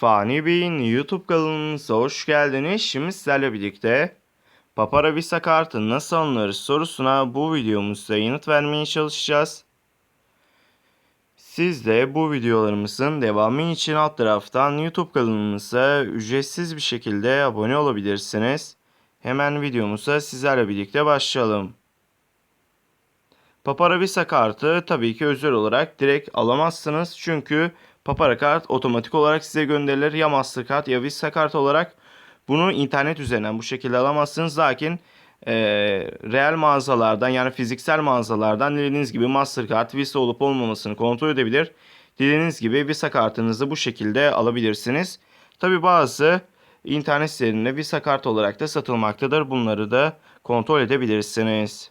Fani Bey'in YouTube kanalımıza hoş geldiniz. Şimdi sizlerle birlikte Papara Visa kartı nasıl alınır sorusuna bu videomuzda yanıt vermeye çalışacağız. Siz de bu videolarımızın devamı için alt taraftan YouTube kanalımıza ücretsiz bir şekilde abone olabilirsiniz. Hemen videomuza sizlerle birlikte başlayalım. Papara Visa kartı tabii ki özel olarak direkt alamazsınız. Çünkü Papara kart otomatik olarak size gönderilir. Ya Mastercard ya Visa kart olarak bunu internet üzerinden bu şekilde alamazsınız. Lakin e, reel mağazalardan yani fiziksel mağazalardan dilediğiniz gibi Mastercard, Visa olup olmamasını kontrol edebilir. Dilediğiniz gibi Visa kartınızı bu şekilde alabilirsiniz. Tabi bazı internet sitelerinde Visa kart olarak da satılmaktadır. Bunları da kontrol edebilirsiniz.